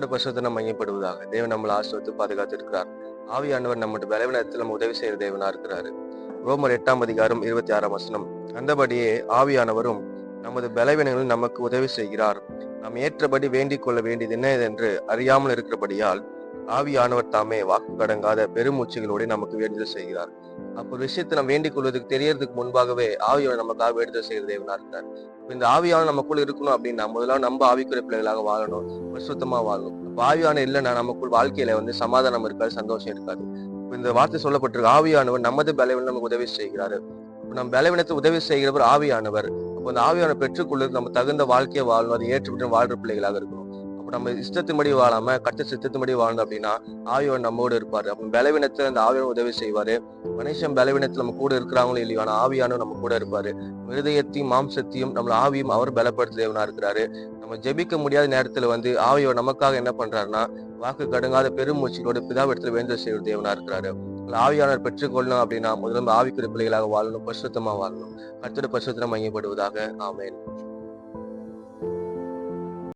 பசுத்தனம் மையப்படுவதாக தேவன் நம்மளை ஆசிரியத்து பாதுகாத்து இருக்கிறார் ஆவியானவர் நம்முடைய பலவீனத்தில் நம்ம உதவி செய்கிற தேவனா இருக்கிறாரு. ரோமர் எட்டாம் அதிகாரம் இருபத்தி ஆறாம் வசனம். அந்தபடியே ஆவியானவரும் நமது பலவீனங்களில் நமக்கு உதவி செய்கிறார். நாம் ஏற்றபடி வேண்டிக் கொள்ள வேண்டியது என்ன என்று அறியாமல் இருக்கிறபடியால் ஆவியானவர் தாமே வாக்கு கடங்காத பெருமூச்சுகளோடு நமக்கு வேண்டுதல் செய்கிறார். அப்போ ஒரு விஷயத்தை நம்ம வேண்டிக் கொள்வதற்கு தெரியறதுக்கு முன்பாகவே ஆவியோட நமக்காக வேண்டுதல் செய்கிற தேவனா இருக்கார்? இந்த ஆவியான நமக்குள்ள இருக்கணும் அப்படின்னா முதல்ல நம்ம ஆவிக்குரிய பிள்ளைகளாக வாழணும் பரிசுத்தமா வாழணும். ஆவியான இல்லைன்னா நமக்குள் வாழ்க்கையில வந்து சமாதானம் இருக்காது சந்தோஷம் இருக்காது. இந்த வார்த்தை சொல்லப்பட்டிருக்கு ஆவியானவர் நமது பலவீனம் நமக்கு உதவி செய்கிறாரு. நம்ம பலவீனத்தை உதவி செய்கிறவர் ஆவியானவர். அப்போ அந்த ஆவியான பெற்றுக்கொள்ளுக்கு நம்ம தகுந்த வாழ்க்கையை வாழணும் அதை ஏற்றுவிட்டு வாழ்ற பிள்ளைகளாக இருக்கணும். நம்ம இஷ்டத்தின்படி வாழாம கட்ட சித்தத்தின்படி வாழ்ந்தோம் அப்படின்னா ஆவியான் நம்மோடு இருப்பாரு. அப்போ பலவீனத்துல அந்த ஆவியான உதவி செய்வாரு. மனுஷன் பலவீனத்துல நம்ம கூட இருக்கிறாங்களோ இல்லையோ ஆனா ஆவியானும் நம்ம கூட இருப்பாரு. மிருதயத்தையும் மாம்சத்தையும் நம்மள ஆவியும் அவர் பலப்படுத்த தேவனா இருக்கிறாரு. நம்ம ஜெபிக்க முடியாத நேரத்துல வந்து ஆவியவர் நமக்காக என்ன பண்றாருன்னா வாக்கு கடுங்காத பெருமூச்சியோட பிதாவிடத்துல வேந்தல் செய்கிற தேவனா இருக்கிறாரு. உங்களை ஆவியானவர் பெற்றுக்கொள்ளணும் அப்படின்னா முதல்ல ஆவிக்குரிய பிள்ளைகளாக வாழணும் பரிசுத்தமா வாழணும். கர்த்தருடைய பரிசுத்தம் மையப்படுவதாக ஆமேன்.